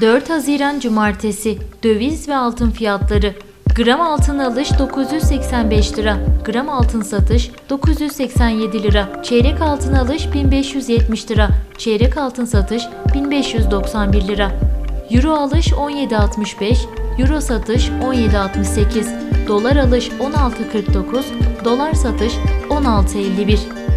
4 Haziran Cumartesi Döviz ve altın fiyatları Gram altın alış 985 lira, gram altın satış 987 lira, çeyrek altın alış 1570 lira, çeyrek altın satış 1591 lira. Euro alış 17.65, Euro satış 17.68, dolar alış 16.49, dolar satış 16.51.